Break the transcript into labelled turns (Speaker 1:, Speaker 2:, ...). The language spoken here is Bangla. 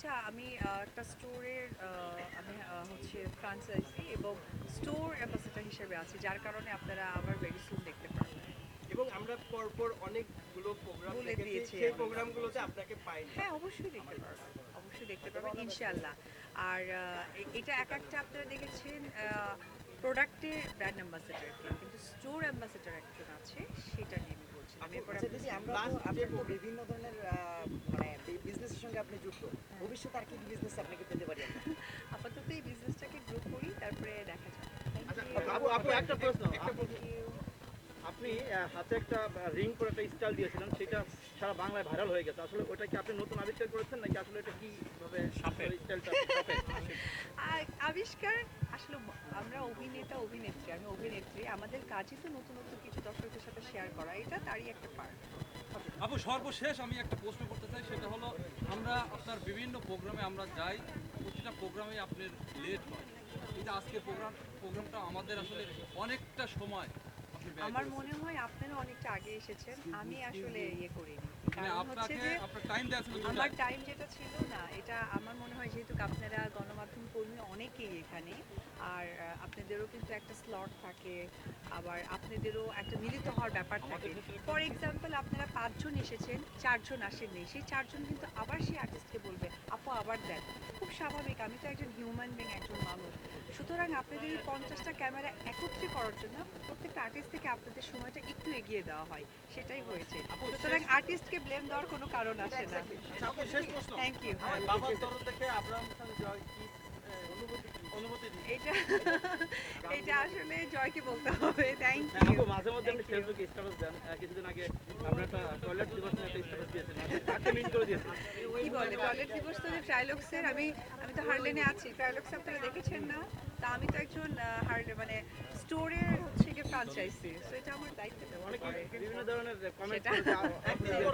Speaker 1: হচ্ছে আমি একটা স্টোরের আমি হচ্ছে ফ্রান্সাইজি এবং স্টোর অ্যাম্বাসেডার হিসেবে আছি যার কারণে আপনারা আমার ভেরি সুন দেখতে পারবেন
Speaker 2: এবং আমরা পরপর অনেকগুলো প্রোগ্রাম
Speaker 1: বলে দিয়েছি
Speaker 2: সেই প্রোগ্রামগুলোতে আপনাকে পাইনি
Speaker 1: হ্যাঁ অবশ্যই দেখতে পারবেন অবশ্যই দেখতে পারবেন ইনশাআল্লাহ। আর এটা এক একটা আপনারা দেখেছেন প্রোডাক্টের ব্র্যান্ড অ্যাম্বাসেডারকে কিন্তু স্টোর অ্যাম্বাসেডার একজন আছে সেটা নিয়ে আমি এরপর
Speaker 3: আচ্ছা
Speaker 1: আপনি
Speaker 3: দিদি আমরা
Speaker 2: Last
Speaker 3: তো
Speaker 2: যে
Speaker 3: আপনার তো
Speaker 2: program-
Speaker 3: বিভিন্ন ধরনের আহ, মানে বিজনেসের সঙ্গে আপনি যুক্ত ভবিষ্যতে আর কি বিজনেস আপনাকে পেতে পারি আমরা।
Speaker 1: আপাতত এই বিজনেসটাকে গ্রো করি তারপরে দেখা যাবে
Speaker 4: আচ্ছা. আপু একটা প্রশ্ন. আপনি হাতে একটা রিং করে একটা স্টাইল দিয়েছিলেন সেটা সারা বাংলায় ভাইরাল হয়ে গেছে। আসলে ওটা কি আপনি নতুন আবিষ্কার করেছেন নাকি আসলে এটা কি ভাবে
Speaker 2: সাপের।
Speaker 4: স্টাইলটা
Speaker 1: আবিষ্কার আসলে আমরা অভিনেতা অভিনেত্রী আমি অভিনেত্রী। আমাদের কাজই তো নতুন নতুন কিছু দর্শকদের সাথে শেয়ার করা এটা তারই একটা পার্ট
Speaker 5: আপু সর্বশেষ আমি একটা প্রশ্ন করতে চাই সেটা হলো আমরা আপনার বিভিন্ন প্রোগ্রামে আমরা যাই প্রতিটা প্রোগ্রামে আপনার লেট হয়। কিন্তু আজকের প্রোগ্রাম প্রোগ্রামটা আমাদের আসলে অনেকটা সময়
Speaker 1: আমার মনে হয় আপনি অনেকটা আগে এসেছেন আমি আসলে ইয়ে করিনি।
Speaker 5: মানে।
Speaker 1: আমার টাইম যেটা ছিল না এটা আমার মনে হয় যেহেতু আপনারা গণমাধ্যম কর্মী অনেকেই এখানে আর আপনাদেরও কিন্তু একটা স্লট থাকে আবার আপনাদেরও একটা মিলিত হওয়ার ব্যাপার থাকে। ফর এক্সাম্পল আপনারা পাঁচজন এসেছেন চারজন আসেননি সেই চারজন কিন্তু আবার সেই আর্টিস্টকে বলবে আপু আবার দেন খুব স্বাভাবিক আমি তো একজন হিউম্যান বিং একজন মানুষ। সুতরাং আপনাদের এই পঞ্চাশটা ক্যামেরা একত্রে করার জন্য প্রত্যেকটা আর্টিস্ট থেকে আপনাদের সময়টা একটু এগিয়ে দেওয়া হয়। সেটাই হয়েছে। সুতরাং আর্টিস্টকে ব্লেম দেওয়ার কোনো কারণ আসে না। থ্যাংক ইউ এটা এটা আসলে জয়কে বলতে হবে থ্যাংক
Speaker 4: হ্যাঁ,
Speaker 1: ইউ
Speaker 4: মাঝে মধ্যে আপনি ফেসবুকে স্ট্যাটাস দেন কিছুদিন আগে আপনার একটা টয়লেট দিবস নিয়ে একটা স্ট্যাটাস দিয়েছেন তাকে মিট করে দিয়েছেন
Speaker 1: কি বলে টয়লেট দিবস তো ট্রাইলক্সের আমি আমি তো হারলেনে আছি ট্রাইলক্স আপনারা দেখেছেন না তা আমি তো একজন হারলে মানে স্টোরের হচ্ছে গিয়ে ফ্রাঞ্চাইজি তো এটা আমার দায়িত্ব দেওয়া
Speaker 4: অনেক বিভিন্ন ধরনের কমেন্ট